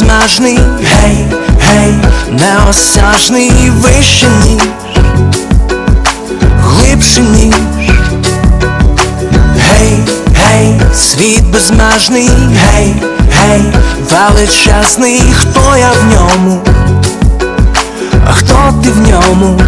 безмежний, гей, гей, неосяжний, вище ніж, глибше ніж, гей, гей, світ безмежний, гей, гей, величезний, хто я в ньому, а хто ти в ньому?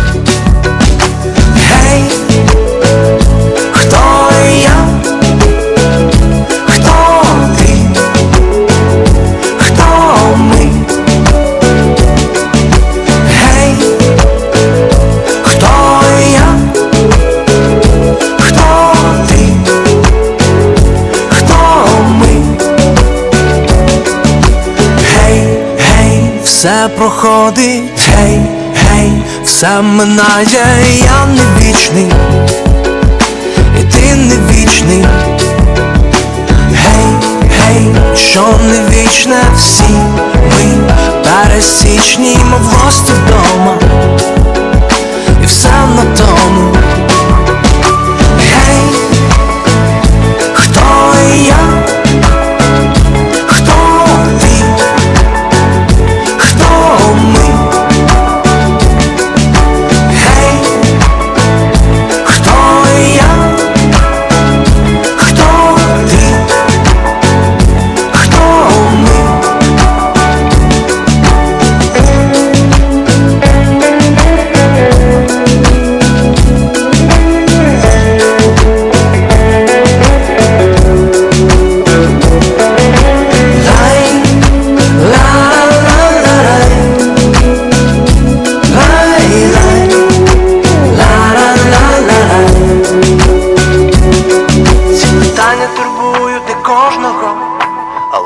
Все проходить, гей, гей, все минає, я не вічний, і ти не вічний. Гей, гей, що не вічне, всі ми пересічні, мов гості вдома, і все на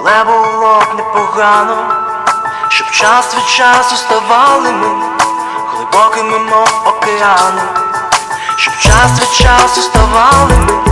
але було б непогано, щоб час від часу ставали ми глибокими, мов океану, щоб час від часу ставали